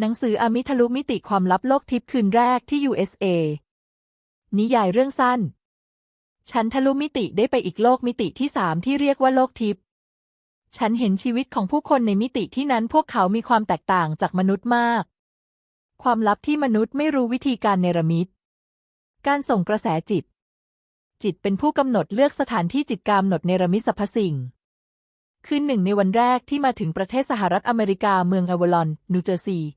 หนังสืออมิทะลุมิติความลับโลกทิพย์คืนแรกที่ USA นิยายเรื่องสั้น ฉันทะลุมิติได้ไปอีกโลกมิติที่สามที่เรียกว่าโลกทิพย์ฉันเห็นชีวิตของผู้คนในมิติที่นั้นพวกเขามีความแตกต่างจากมนุษย์มาก ความลับที่มนุษย์ไม่รู้วิธีการเนรมิต การส่งกระแสจิต จิตเป็นผู้กำหนดเลือกสถานที่จิตกำหนดเนรมิตสรรพสิ่งคืนหนึ่งในวันแรกที่มาถึงประเทศสหรัฐอเมริกาเมืองอวลอน นิวเจอร์ซีย์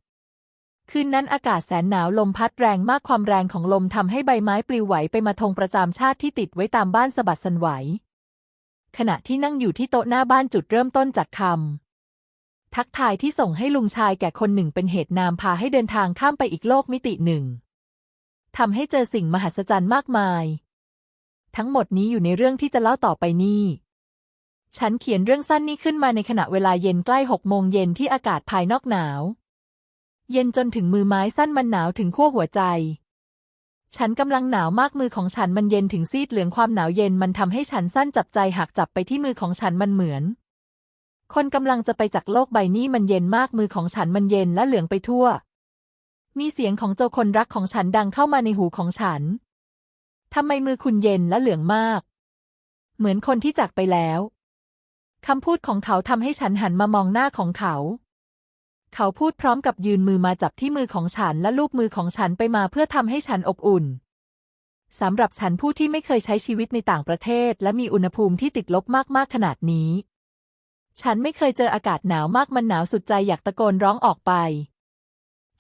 คืนนั้นอากาศแสนหนาวลมพัดแรงมากความแรงของลมทำให้ใบไม้ปลิวไหวไปมาธงประจำชาติที่ติดไว้ตามบ้านสะบัดสันไหว ขณะที่นั่งอยู่ที่โต๊ะหน้าบ้านจุดเริ่มต้นจากคำทักทายที่ส่งให้ลุงชายแก่คนหนึ่งเป็นเหตุนามพาให้เดินทางข้ามไปอีกโลกมิติหนึ่งทำให้เจอสิ่งมหัศจรรย์มากมาย ทั้งหมดนี้อยู่ในเรื่องที่จะเล่าต่อไปนี้ฉันเขียนเรื่องสั้นนี้ขึ้นมาในขณะเวลาเย็นใกล้หกโมงเย็นที่อากาศภายนอกหนาว เย็นจนถึงมือไม้สั้นมันหนาวถึงขั้วหัวใจ ฉันกำลังหนาวมากมือของฉันมันเย็นถึงซีดเหลืองความหนาวเย็นมันทำให้ฉันสั้นจับใจหากจับไปที่มือของฉันมันเหมือน คนกำลังจะไปจากโลกใบนี้มันเย็นมากมือของฉันมันเย็นและเหลืองไปทั่ว มีเสียงของเจ้าคนรักของฉันดังเข้ามาในหูของฉันทำไมมือคุณเย็นและเหลืองมาก เหมือนคนที่จากไปแล้วคำพูดของเขาทำให้ฉันหันมามองหน้าของเขา เขาพูดพร้อมกับยืนมือมาจับที่มือของฉันและลูบมือของฉันไปมาเพื่อทำให้ฉันอบอุ่นสำหรับฉันผู้ที่ไม่เคยใช้ชีวิตในต่างประเทศ และมีอุณหภูมิที่ติดลบมากๆขนาดนี้ ฉันไม่เคยเจออากาศหนาวมากมันหนาวสุดใจอยากตะโกนร้องออกไป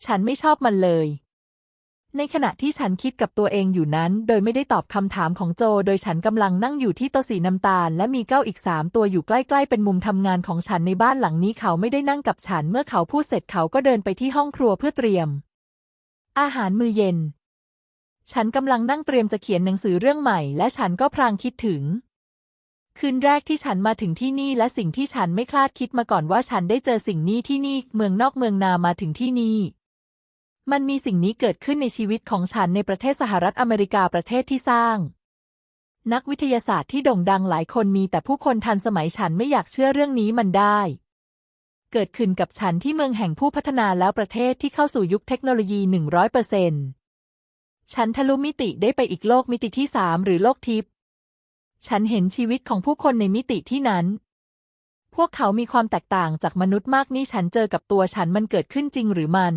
ฉันไม่ชอบมันเลย ในขณะที่ฉันคิดกับตัวเองอยู่นั้น โดยไม่ได้ตอบคำถามของโจ โดยฉันกำลังนั่งอยู่ที่โต๊ะสีน้ำตาล และมีเก้าอีกสามตัวอยู่ใกล้ๆ เป็นมุมทำงานของฉันในบ้านหลังนี้เขาไม่ได้นั่งกับฉัน เมื่อเขาพูดเสร็จเขาก็เดินไปที่ห้องครัวเพื่อเตรียม อาหารมื้อเย็น ฉันกำลังนั่งเตรียมจะเขียนหนังสือเรื่องใหม่ และฉันก็พลางคิดถึง คืนแรกที่ฉันมาถึงที่นี่และสิ่งที่ฉันไม่คาดคิดมาก่อนว่าฉันได้เจอสิ่งนี้ที่นี่ เมืองนอกเมืองนามาถึงที่นี่ มันมีสิ่งนี้เกิดขึ้นในชีวิตของฉันในประเทศสหรัฐอเมริกาประเทศที่สร้าง นักวิทยาศาสตร์ที่โด่งดังหลายคนมีแต่ผู้คนทันสมัยฉันไม่อยากเชื่อเรื่องนี้มันได้ เกิดขึ้นกับฉันที่เมืองแห่งผู้พัฒนาแล้วประเทศที่เข้าสู่ยุคเทคโนโลยี 100เปอร์เซ็นต์ฉันทะลุมิติได้ไปอีกโลกมิติที่สามหรือโลกทิพย์ฉันเห็นชีวิตของผู้คนในมิติที่นั้น พวกเขามีความแตกต่างจากมนุษย์มากนี่ฉันเจอกับตัวฉันมันเกิดขึ้นจริงหรือมัน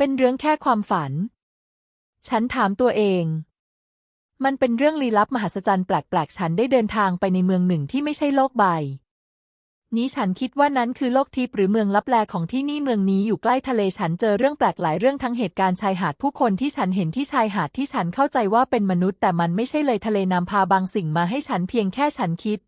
เป็นเรื่องแค่ความฝัน ฉันถามตัวเอง มันเป็นเรื่องลี้ลับมหัศจรรย์แปลกๆ ฉันได้เดินทางไปในเมืองหนึ่งที่ไม่ใช่โลกใบ นี้ฉันคิดว่านั้นคือโลกทิพย์หรือเมืองลับแลของที่นี่เมืองนี้อยู่ใกล้ทะเลฉันเจอเรื่องแปลกหลายเรื่องทั้งเหตุการณ์ชายหาดผู้คนที่ฉันเห็นที่ชายหาดที่ฉันเข้าใจว่าเป็นมนุษย์ แต่มันไม่ใช่เลยทะเลนำพาบางสิ่งมาให้ฉันเพียงแค่ฉันคิด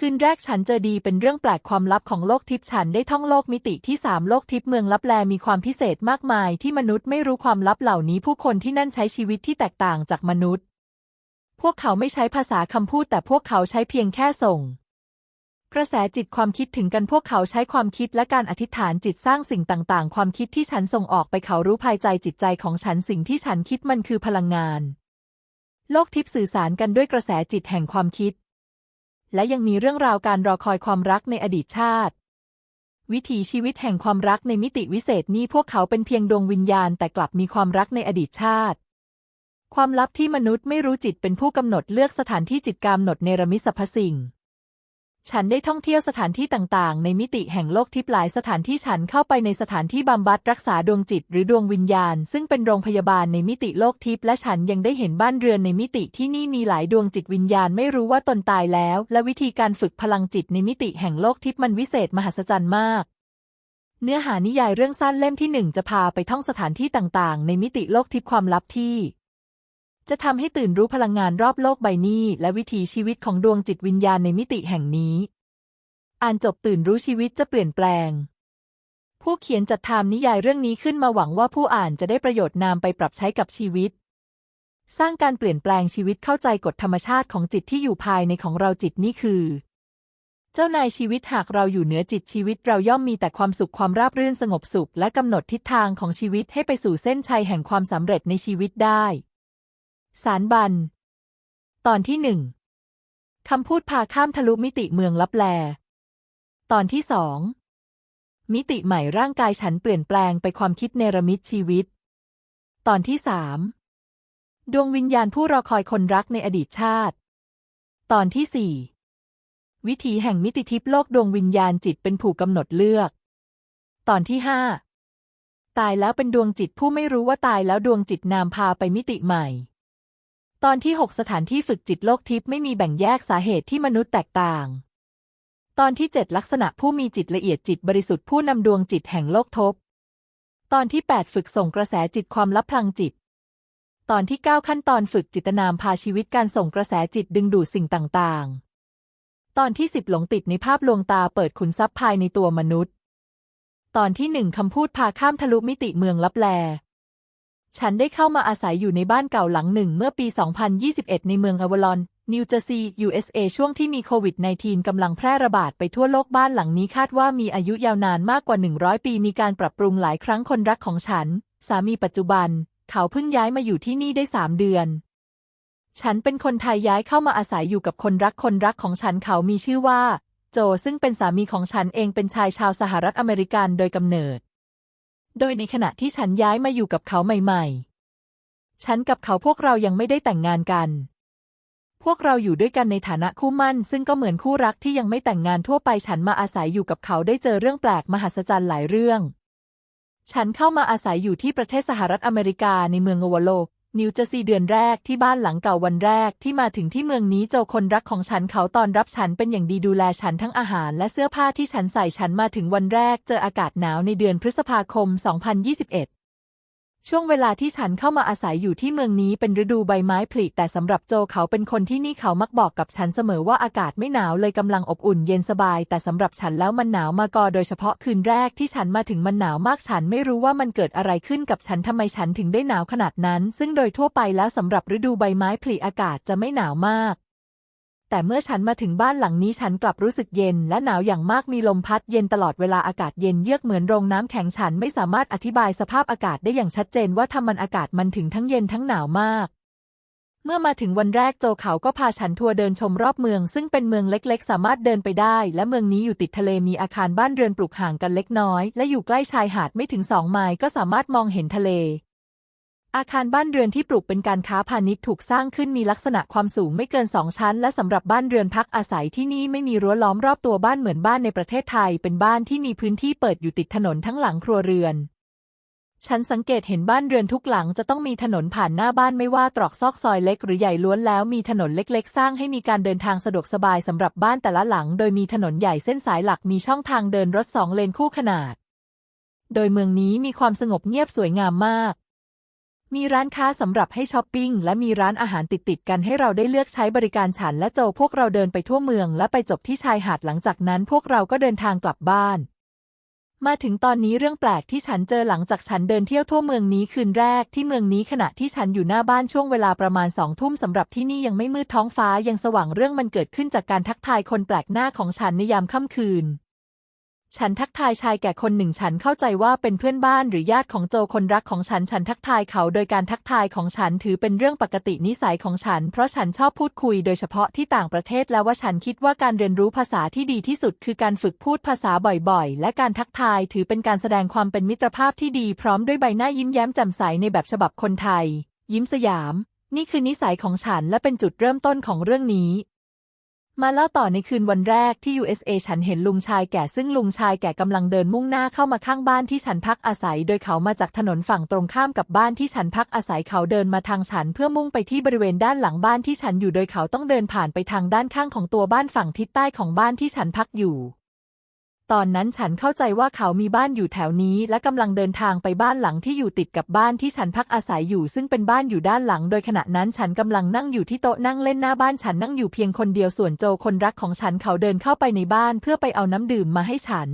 คืนแรกฉันเจอดีเป็นเรื่องแปลกความลับของโลกทิพย์ฉันได้ท่องโลกมิติที่สามโลกทิพย์เมืองลับแลมีความพิเศษมากมายที่มนุษย์ไม่รู้ความลับเหล่านี้ผู้คนที่นั่นใช้ชีวิตที่แตกต่างจากมนุษย์ พวกเขาไม่ใช้ภาษาคำพูดแต่พวกเขาใช้เพียงแค่ส่ง กระแสจิตความคิดถึงกันพวกเขาใช้ความคิดและการอธิษฐานจิตสร้างสิ่งต่างๆ ความคิดที่ฉันส่งออกไปเขารู้ภายใจจิตใจของฉันสิ่งที่ฉันคิดมันคือพลังงาน โลกทิพย์สื่อสารกันด้วยกระแสจิตแห่งความคิด และยังมีเรื่องราวการรอคอยความรักในอดีตชาติ วิถีชีวิตแห่งความรักในมิติวิเศษนี้พวกเขาเป็นเพียงดวงวิญญาณแต่กลับมีความรักในอดีตชาติ ความลับที่มนุษย์ไม่รู้จิตเป็นผู้กำหนดเลือกสถานที่จิตกำหนดเนรมิตสรรพสิ่ง ฉันได้ท่องเที่ยวสถานที่ต่างๆ ในมิติแห่งโลกทิพย์หลายสถานที่ฉันเข้าไปในสถานที่บำบัดรักษาดวงจิตหรือดวงวิญญาณ ซึ่งเป็นโรงพยาบาลในมิติโลกทิพย์และฉันยังได้เห็นบ้านเรือนในมิติที่นี่มีหลายดวงจิตวิญญาณไม่รู้ว่าตนตายแล้ว และวิธีการฝึกพลังจิตในมิติแห่งโลกทิพย์มันวิเศษมหัศจรรย์มากเนื้อหานิยายเรื่องสั้นเล่มที่หนึ่งจะพาไปท่องสถานที่ต่างๆ ในมิติโลกทิพย์ความลับที่ จะทำให้ตื่นรู้พลังงานรอบโลกใบนี้ และวิถีชีวิตของดวงจิตวิญญาณในมิติแห่งนี้ อ่านจบตื่นรู้ชีวิตจะเปลี่ยนแปลง ผู้เขียนจัดทำนิยายเรื่องนี้ขึ้นมาหวังว่าผู้อ่านจะได้ประโยชน์นำไปปรับใช้กับชีวิต สร้างการเปลี่ยนแปลงชีวิตเข้าใจกฎธรรมชาติของจิตที่อยู่ภายในของเราจิตนี่คือ เจ้านายชีวิตหากเราอยู่เหนือจิตชีวิตเราย่อมมีแต่ความสุขความราบรื่นสงบสุข และกำหนดทิศทางของชีวิตให้ไปสู่เส้นชัยแห่งความสำเร็จในชีวิตได้ สารบัน ตอนที่หนึ่งคำพูดพาข้ามทะลุมิติเมืองลับแล ตอนที่สองมิติใหม่ร่างกายฉันเปลี่ยนแปลงไปความคิดเนรมิตชีวิต ตอนที่สามดวงวิญญาณผู้รอคอยคนรักในอดีตชาติ ตอนที่สี่วิถีแห่งมิติทิพย์โลกดวงวิญญาณจิตเป็นผู้กำหนดเลือก ตอนที่ห้าตายแล้วเป็นดวงจิตผู้ไม่รู้ว่าตายแล้วดวงจิตนามพาไปมิติใหม่ ตอนที่หกสถานที่ฝึกจิตโลกทิพย์ไม่มีแบ่งแยกสาเหตุที่มนุษย์แตกต่าง ตอนที่เจ็ดลักษณะผู้มีจิตละเอียดจิตบริสุทธิ์ผู้นำดวงจิตแห่งโลกทบ ตอนที่แปดฝึกส่งกระแสจิตความลับพลังจิต ตอนที่เก้าขั้นตอนฝึกจิตนามพาชีวิตการส่งกระแสจิตดึงดูดสิ่งต่างๆ ตอนที่สิบหลงติดในภาพลวงตาเปิดขุนทรัพย์ภายในตัวมนุษย์ ตอนที่หนึ่งคำพูดพาข้ามทะลุมิติเมืองลับแล ฉันได้เข้ามาอาศัยอยู่ในบ้านเก่าหลังหนึ่งเมื่อปี 2021 ในเมืองอวลอน นิวเจอร์ซีย์ USA ช่วงที่มีโควิด -19 กำลังแพร่ระบาดไปทั่วโลกบ้านหลังนี้คาดว่ามีอายุยาวนานมากกว่า 100 ปี มีการปรับปรุงหลายครั้งคนรักของฉัน สามีปัจจุบัน เขาเพิ่งย้ายมาอยู่ที่นี่ได้สามเดือน ฉันเป็นคนไทยย้ายเข้ามาอาศัยอยู่กับคนรักคนรักของฉันเขามีชื่อว่า โจซึ่งเป็นสามีของฉันเองเป็นชายชาวสหรัฐอเมริกันโดยกำเนิด โดยในขณะที่ฉันย้ายมาอยู่กับเขาใหม่ ๆ ฉันกับเขาพวกเรายังไม่ได้แต่งงานกัน พวกเราอยู่ด้วยกันในฐานะคู่มั่น ซึ่งก็เหมือนคู่รักที่ยังไม่แต่งงานทั่วไป ฉันมาอาศัยอยู่กับเขาได้เจอเรื่องแปลกมหัศจรรย์หลายเรื่อง ฉันเข้ามาอาศัยอยู่ที่ประเทศสหรัฐอเมริกาในเมืองโอวาโล นิวเจอร์ซีย์เดือนแรกที่บ้านหลังเก่าวันแรกที่มาถึงที่เมืองนี้โจคนรักของฉันเขาตอนรับฉันเป็นอย่างดีดูแลฉันทั้งอาหารและเสื้อผ้าที่ฉันใส่ฉันมาถึงวันแรกเจออากาศหนาวในเดือนพฤษภาคม 2021 ช่วงเวลาที่ฉันเข้ามาอาศัยอยู่ที่เมืองนี้เป็นฤดูใบไม้ผลิแต่สำหรับโจเขาเป็นคนที่นี่เขามักบอกกับฉันเสมอว่าอากาศไม่หนาวเลยกำลังอบอุ่นเย็นสบาย แต่สำหรับฉันแล้วมันหนาวมากอโดยเฉพาะคืนแรกที่ฉันมาถึงมันหนาวมากฉันไม่รู้ว่ามันเกิดอะไรขึ้นกับฉันทำไมฉันถึงได้หนาวขนาดนั้น ซึ่งโดยทั่วไปแล้วสำหรับฤดูใบไม้ผลิอากาศจะไม่หนาวมาก แต่เมื่อฉันมาถึงบ้านหลังนี้ฉันกลับรู้สึกเย็นและหนาวอย่างมากมีลมพัดเย็นตลอดเวลาอากาศเย็นเยือกเหมือนโรงน้ำแข็งฉันไม่สามารถอธิบายสภาพอากาศได้อย่างชัดเจนว่าทำมันอากาศมันถึงทั้งเย็นทั้งหนาวมาก เมื่อมาถึงวันแรกโจเขาก็พาฉันทัวร์เดินชมรอบเมือง ซึ่งเป็นเมืองเล็กๆ สามารถเดินไปได้ และเมืองนี้อยู่ติดทะเลมีอาคารบ้านเรือนปลูกห่างกันเล็กน้อย และอยู่ใกล้ชายหาดไม่ถึงสองไมล์ก็สามารถมองเห็นทะเล อาคารบ้านเรือนที่ปลูกเป็นการค้าพาณิชย์ถูกสร้างขึ้นมีลักษณะความสูงไม่เกินสองชั้น และสำหรับบ้านเรือนพักอาศัยที่นี่ไม่มีรั้วล้อมรอบตัวบ้านเหมือนบ้านในประเทศไทย เป็นบ้านที่มีพื้นที่เปิดอยู่ติดถนนทั้งหลังครัวเรือน ฉันสังเกตเห็นบ้านเรือนทุกหลังจะต้องมีถนนผ่านหน้าบ้านไม่ว่าตรอกซอกซอยเล็กหรือใหญ่ล้วนแล้วมีถนนเล็ก ๆ สร้างให้มีการเดินทางสะดวกสบายสำหรับบ้านแต่ละหลัง โดยมีถนนใหญ่เส้นสายหลักมีช่องทางเดินรถสองเลนคู่ขนาด โดยเมืองนี้มีความสงบเงียบสวยงามมาก มีร้านค้าสำหรับให้ช้อปปิ้งและมีร้านอาหารติดๆกันให้เราได้เลือกใช้บริการฉันและโจพวกเราเดินไปทั่วเมืองและไปจบที่ชายหาดหลังจากนั้นพวกเราก็เดินทางกลับบ้าน มาถึงตอนนี้เรื่องแปลกที่ฉันเจอหลังจากฉันเดินเที่ยวทั่วเมืองนี้คืนแรกที่เมืองนี้ขณะที่ฉันอยู่หน้าบ้านช่วงเวลาประมาณสองทุ่มสำหรับที่นี่ยังไม่มืดท้องฟ้ายังสว่างเรื่องมันเกิดขึ้นจากการทักทายคนแปลกหน้าของฉันในยามค่ำคืน ฉันทักทายชายแก่คนหนึ่งฉันเข้าใจว่าเป็นเพื่อนบ้านหรือญาติของโจคนรักของฉัน ฉันทักทายเขาโดยการทักทายของฉันถือเป็นเรื่องปกตินิสัยของฉัน เพราะฉันชอบพูดคุยโดยเฉพาะที่ต่างประเทศแล้วว่าฉันคิดว่าการเรียนรู้ภาษาที่ดีที่สุด คือการฝึกพูดภาษาบ่อยๆ และการทักทายถือเป็นการแสดงความเป็นมิตรภาพที่ดีพร้อมด้วยใบหน้ายิ้มแย้มแจ่มใสในแบบฉบับคนไทย ยิ้มสยาม นี่คือนิสัยของฉันและเป็นจุดเริ่มต้นของเรื่องนี้ มาเล่าต่อในคืนวันแรกที่ USA ฉันเห็นลุงชายแก่ซึ่งลุงชายแก่กำลังเดินมุ่งหน้าเข้ามาข้างบ้านที่ฉันพักอาศัย โดยเขามาจากถนนฝั่งตรงข้ามกับบ้านที่ฉันพักอาศัยเขาเดินมาทางฉันเพื่อมุ่งไปที่บริเวณด้านหลังบ้านที่ฉันอยู่โดยเขาต้องเดินผ่านไปทางด้านข้างของตัวบ้านฝั่งทิศใต้ของบ้านที่ฉันพักอยู่ ตอนนั้นฉันเข้าใจว่าเขามีบ้านอยู่แถวนี้และกำลังเดินทางไปบ้านหลังที่อยู่ติดกับบ้านที่ฉันพักอาศัยอยู่ ซึ่งเป็นบ้านอยู่ด้านหลัง โดยขณะนั้นฉันกำลังนั่งอยู่ที่โต๊ะนั่งเล่นหน้าบ้านฉันนั่งอยู่เพียงคนเดียวส่วนโจคนรักของฉันเขาเดินเข้าไปในบ้านเพื่อไปเอาน้ำดื่มมาให้ฉัน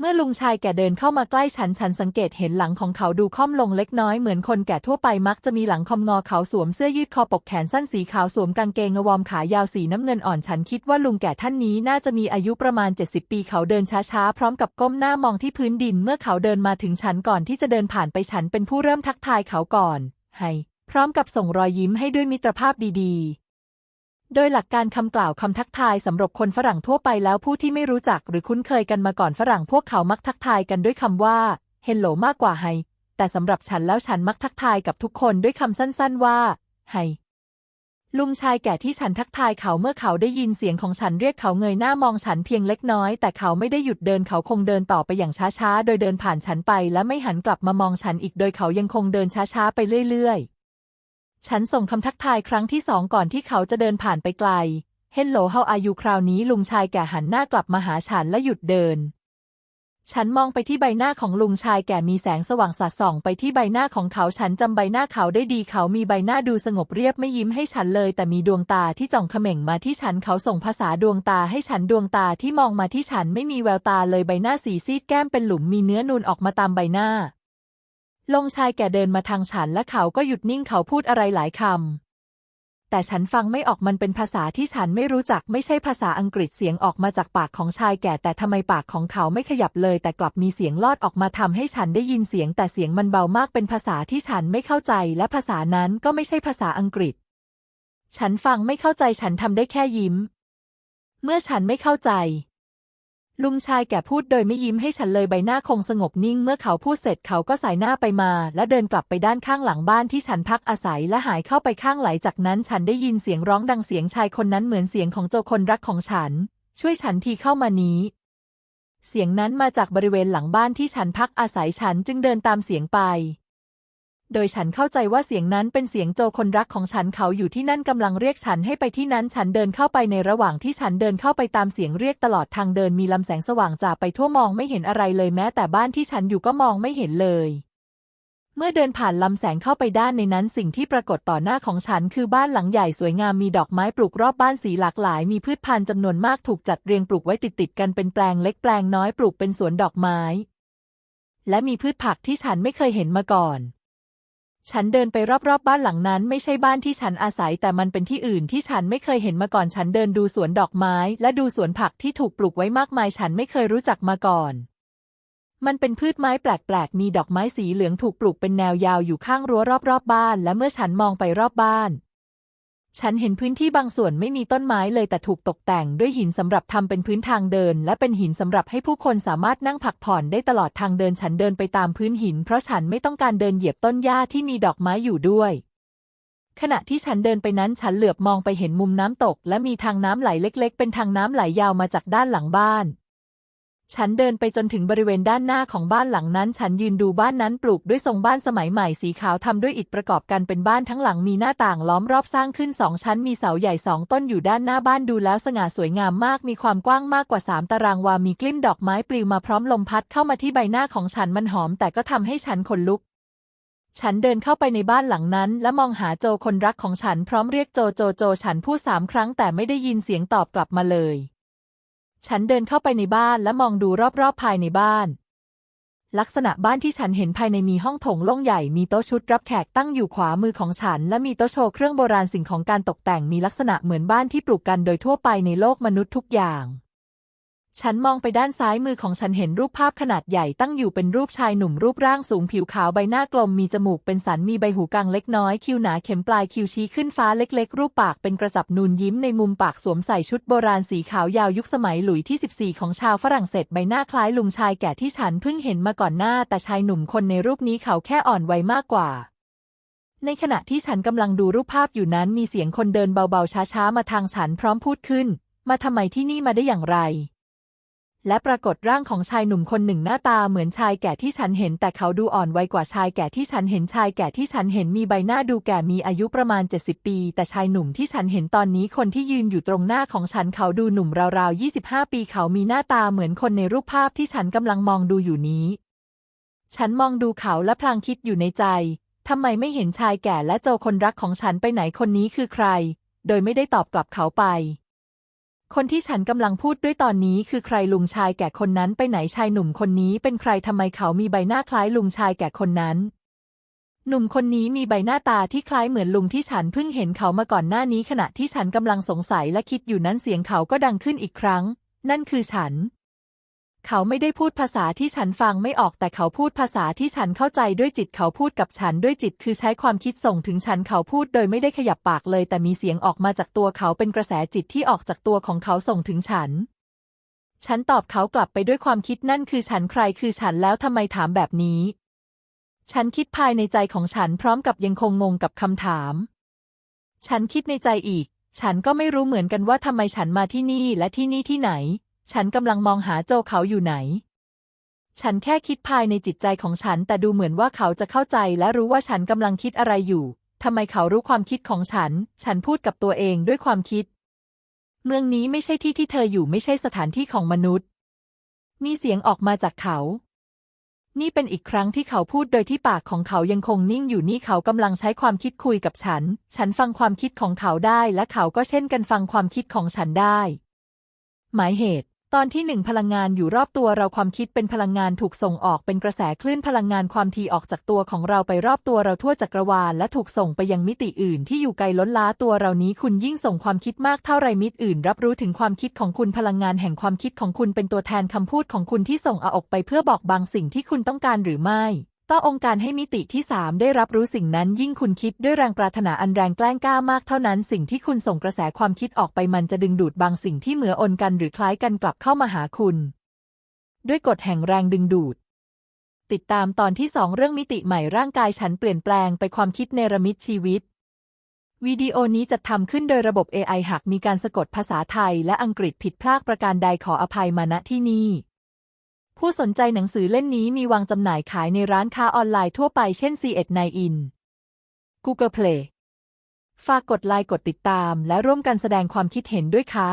เมื่อลุงชายแก่เดินเข้ามาใกล้ฉันฉันสังเกตเห็นหลังของเขาดูค่อมลงเล็กน้อยเหมือนคนแก่ทั่วไปมักจะมีหลังคอมงอเขาสวมเสื้อยืดคอปกแขนสั้นสีขาวสวมกางเกงวอร์มขายาวสีน้ำเงินอ่อนฉันคิดว่าลุงแก่ท่านนี้น่าจะมีอายุประมาณ 70 ปีเขาเดินช้าๆ พร้อมกับก้มหน้ามองที่พื้นดินเมื่อเขาเดินมาถึงฉันก่อนที่จะเดินผ่านไปฉันเป็นผู้เริ่มทักทายเขาก่อน ให้ พร้อมกับส่งรอยยิ้มให้ด้วยมิตรภาพดีๆ โดยหลักการคำกล่าวคำทักทายสำหรับคนฝรั่งทั่วไปแล้วผู้ที่ไม่รู้จักหรือคุ้นเคยกันมาก่อนฝรั่งพวกเขามักทักทายกันด้วยคำว่า hello มากกว่า hi แต่สำหรับฉันแล้วฉันมักทักทายกับทุกคนด้วยคำสั้นๆว่า hi ลุงชายแก่ที่ฉันทักทายเขาเมื่อเขาได้ยินเสียงของฉันเรียกเขาเงยหน้ามองฉันเพียงเล็กน้อย แต่เขาไม่ได้หยุดเดินเขาคงเดินต่อไปอย่างช้าๆ โดยเดินผ่านฉันไป และไม่หันกลับมามองฉันอีกโดยเขายังคงเดินช้าๆ ไปเรื่อยๆ ฉันส่งคำทักทายครั้งที่สองก่อนที่เขาจะเดินผ่านไปไกล Hello how are you คราวนี้ลุงชายแก่หันหน้ากลับมาหาฉันและหยุดเดิน ฉันมองไปที่ใบหน้าของลุงชายแก่มีแสงสว่างสาดส่องไปที่ใบหน้าของเขาฉันจำใบหน้าเขาได้ดีเขามีใบหน้าดูสงบเรียบไม่ยิ้มให้ฉันเลย แต่มีดวงตาที่จ้องเขม่งมาที่ฉันเขาส่งภาษาดวงตาให้ฉันดวงตาที่มองมาที่ฉันไม่มีแววตาเลยใบหน้าสีซีดแก้มเป็นหลุมมีเนื้อนูนออกมาตามใบหน้า ลงชายแก่เดินมาทางฉันและเขาก็หยุดนิ่งเขาพูดอะไรหลายคำ แต่ฉันฟังไม่ออกมันเป็นภาษาที่ฉันไม่รู้จักไม่ใช่ภาษาอังกฤษเสียงออกมาจากปากของชายแก่แต่ทำไมปากของเขาไม่ขยับเลย แต่กลับมีเสียงลอดออกมาทำให้ฉันได้ยินเสียง แต่เสียงมันเบามากเป็นภาษาที่ฉันไม่เข้าใจ และภาษานั้นก็ไม่ใช่ภาษาอังกฤษ ฉันฟังไม่เข้าใจฉันทำได้แค่ยิ้ม เมื่อฉันไม่เข้าใจ ลุงชายแก่พูดโดยไม่ยิ้มให้ฉันเลยใบหน้าคงสงบนิ่งเมื่อเขาพูดเสร็จเขาก็สายหน้าไปมา และเดินกลับไปด้านข้างหลังบ้านที่ฉันพักอาศัยและหายเข้าไปข้างไหลจากนั้นฉันได้ยินเสียงร้องดังเสียงชายคนนั้นเหมือนเสียงของโจคนรักของฉัน ช่วยฉันทีเข้ามานี้ เสียงนั้นมาจากบริเวณหลังบ้านที่ฉันพักอาศัยฉันจึงเดินตามเสียงไป โดยฉันเข้าใจว่าเสียงนั้นเป็นเสียงโจคนรักของฉันเขาอยู่ที่นั่นกำลังเรียกฉันให้ไปที่นั้นฉันเดินเข้าไปในระหว่างที่ฉันเดินเข้าไปตามเสียงเรียกตลอดทางเดินมีลำแสงสว่างจ่าไปทั่วมองไม่เห็นอะไรเลยแม้แต่บ้านที่ฉันอยู่ก็มองไม่เห็นเลยเมื่อเดินผ่านลำแสงเข้าไปด้านในนั้นสิ่งที่ปรากฏต่อหน้าของฉันคือบ้านหลังใหญ่สวยงามมีดอกไม้ปลูกรอบบ้านสีหลากหลาย มีพืชพันธุ์จำนวนมากถูกจัดเรียงปลูกไว้ติดๆกันเป็นแปลงเล็กแปลงน้อยปลูกเป็นสวนดอกไม้ และมีพืชผักที่ฉันไม่เคยเห็นมาก่อน ฉันเดินไปรอบๆบบ้านหลังนั้น ไม่ใช่บ้านที่ฉันอาศัยแต่มันเป็นที่อื่นที่ฉันไม่เคยเห็นมาก่อนฉันเดินดูสวนดอกไม้ และดูสวนผักที่ถูกปลูกไว้มากมายฉันไม่เคยรู้จักมาก่อน มันเป็นพืชไม้แปลกๆ มีดอกไม้สีเหลืองถูกปลูกเป็นแนวยาวอยู่ข้างรั้วรอบๆบ้าน และเมื่อฉันมองไปรอบบ้าน ฉันเห็นพื้นที่บางส่วนไม่มีต้นไม้เลยแต่ถูกตกแต่งด้วยหินสำหรับทำเป็นพื้นทางเดิน และเป็นหินสำหรับให้ผู้คนสามารถนั่งพักผ่อนได้ตลอดทางเดินฉันเดินไปตามพื้นหิน เพราะฉันไม่ต้องการเดินเหยียบต้นหญ้าที่มีดอกไม้อยู่ด้วย ขณะที่ฉันเดินไปนั้นฉันเหลือบมองไปเห็นมุมน้ำตก และมีทางน้ำไหลเล็ก ๆ เป็นทางน้ำไหลยาวมาจากด้านหลังบ้าน ฉันเดินไปจนถึงบริเวณด้านหน้าของบ้านหลังนั้น ฉันยืนดูบ้านนั้นปลูกด้วยทรงบ้านสมัยใหม่สีขาวทำด้วยอิฐประกอบกันเป็นบ้านทั้งหลังมีหน้าต่างล้อมรอบสร้างขึ้นสองชั้นมีเสาใหญ่สองต้นอยู่ด้านหน้าบ้านดูแล้วสง่าสวยงามมาก มีความกว้างมากกว่าสามตารางวา มีกลิ้มดอกไม้ปลิวมาพร้อมลมพัดเข้ามาที่ใบหน้าของฉันมันหอม แต่ก็ทำให้ฉันขนลุกฉันเดินเข้าไปในบ้านหลังนั้น และมองหาโจคนรักของฉันพร้อมเรียกโจโจโจ ฉันพูดสามครั้งแต่ไม่ได้ยินเสียงตอบกลับมาเลย ฉันเดินเข้าไปในบ้านและมองดูรอบๆภายในบ้าน ลักษณะบ้านที่ฉันเห็นภายในมีห้องโถงโล่งใหญ่มีโต๊ะชุดรับแขกตั้งอยู่ขวามือของฉัน และมีโต๊ะโชว์เครื่องโบราณสิ่งของการตกแต่งมีลักษณะเหมือนบ้านที่ปลูกกันโดยทั่วไปในโลกมนุษย์ทุกอย่าง ฉันมองไปด้านซ้ายมือของฉันเห็นรูปภาพขนาดใหญ่ตั้งอยู่เป็นรูปชายหนุ่มรูปร่างสูงผิวขาวใบหน้ากลมมีจมูกเป็นสันมีใบหูกลางเล็กน้อยคิ้วหนาเข็มปลายคิ้วชี้ขึ้นฟ้าเล็กๆ รูปปากเป็นกระจับนูนยิ้มในมุมปากสวมใส่ชุดโบราณสีขาวยาวยุคสมัยหลุยที่ 14 ของชาวฝรั่งเศสใบหน้าคล้ายลุงชายแก่ที่ฉันเพิ่งเห็นมาก่อนหน้า แต่ชายหนุ่มคนในรูปนี้เขาแค่อ่อนวัยมากกว่าในขณะที่ฉันกำลังดูรูปภาพอยู่นั้นมีเสียงคนเดินเบาๆช้าๆมาทางฉันพร้อมพูดขึ้น มาทำไมที่นี่มาได้อย่างไร และปรากฏร่างของชายหนุ่มคนหนึ่งหน้าตาเหมือนชายแก่ที่ฉันเห็น แต่เขาดูอ่อนวัยกว่าชายแก่ที่ฉันเห็นชายแก่ที่ฉันเห็นมีใบหน้าดูแก่มีอายุประมาณ 70 ปี แต่ชายหนุ่มที่ฉันเห็นตอนนี้คนที่ยืนอยู่ตรงหน้าของฉันเขาดูหนุ่มราวๆ 25 ปีเขามีหน้าตาเหมือนคนในรูปภาพที่ฉันกำลังมองดูอยู่นี้ ฉันมองดูเขาและพลางคิดอยู่ในใจทำไมไม่เห็นชายแก่และโจคนรักของฉันไปไหนคนนี้คือใคร โดยไม่ได้ตอบกลับเขาไป คนที่ฉันกำลังพูดด้วยตอนนี้คือใครลุงชายแก่คนนั้นไปไหนชายหนุ่มคนนี้เป็นใครทำไมเขามีใบหน้าคล้ายลุงชายแก่คนนั้น หนุ่มคนนี้มีใบหน้าตาที่คล้ายเหมือนลุงที่ฉันเพิ่งเห็นเขามาก่อนหน้านี้ขณะที่ฉันกำลังสงสัยและคิดอยู่นั้นเสียงเขาก็ดังขึ้นอีกครั้ง นั่นคือฉัน เขาไม่ได้พูดภาษาที่ฉันฟังไม่ออกแต่เขาพูดภาษาที่ฉันเข้าใจด้วยจิตเขาพูดกับฉันด้วยจิตคือใช้ความคิดส่งถึงฉันเขาพูดโดยไม่ได้ขยับปากเลย แต่มีเสียงออกมาจากตัวเขาเป็นกระแสจิตที่ออกจากตัวของเขาส่งถึงฉัน ฉันตอบเขากลับไปด้วยความคิดนั่นคือฉันใครคือฉันแล้วทำไมถามแบบนี้ ฉันคิดภายในใจของฉันพร้อมกับยังคงงงกับคำถาม ฉันคิดในใจอีก ฉันก็ไม่รู้เหมือนกันว่าทำไมฉันมาที่นี่และที่นี่ที่ไหน ฉันกำลังมองหาโจเขาอยู่ไหน ฉันแค่คิดภายในจิตใจของฉัน แต่ดูเหมือนว่าเขาจะเข้าใจและรู้ว่าฉันกำลังคิดอะไรอยู่ทำไมเขารู้ความคิดของฉัน ฉันพูดกับตัวเองด้วยความคิด เมืองนี้ไม่ใช่ที่ที่เธออยู่ไม่ใช่สถานที่ของมนุษย์ มีเสียงออกมาจากเขา นี่เป็นอีกครั้งที่เขาพูดโดยที่ปากของเขายังคงนิ่งอยู่นี่เขากำลังใช้ความคิดคุยกับฉัน ฉันฟังความคิดของเขาได้และเขาก็เช่นกันฟังความคิดของฉันได้ หมายเหตุ ตอนที่หนึ่งพลังงานอยู่รอบตัวเราความคิดเป็นพลังงานถูกส่งออกเป็นกระแสคลื่นพลังงานความถี่ออกจากตัวของเราไปรอบตัวเราทั่วจักรวาลและถูกส่งไปยังมิติอื่นที่อยู่ไกลล้นล้าตัวเรานี้คุณยิ่งส่งความคิดมากเท่าไรมิตรอื่น รับรู้ถึงความคิดของคุณพลังงานแห่งความคิดของคุณเป็นตัวแทนคำพูดของคุณที่ส่งออกไปเพื่อบอกบางสิ่งที่คุณต้องการหรือไม่ ต้ององค์การให้มิติที่สามได้รับรู้สิ่งนั้นยิ่งคุณคิดด้วยแรงปรารถนาอันแรงแกล้งกล้ามากเท่านั้น สิ่งที่คุณส่งกระแสความคิดออกไปมันจะดึงดูดบางสิ่งที่เหมืออนกันหรือคล้ายกันกลับเข้ามาหาคุณ ด้วยกฎแห่งแรงดึงดูด ติดตามตอนที่สองเรื่องมิติใหม่ร่างกายฉันเปลี่ยนแปลงไปความคิดเนรมิตชีวิตวิดีโอนี้จะทำขึ้นโดยระบบ AI หากมีการสะกดภาษาไทยและอังกฤษผิดพลาดประการใดขออภัยมาณที่นี่ ผู้สนใจหนังสือเล่มนี้มีวางจำหน่ายขายในร้านค้าออนไลน์ทั่วไปเช่น C1 9 in Google Play ฝากกดไลค์กดติดตาม และร่วมกันแสดงความคิดเห็นด้วยค่ะ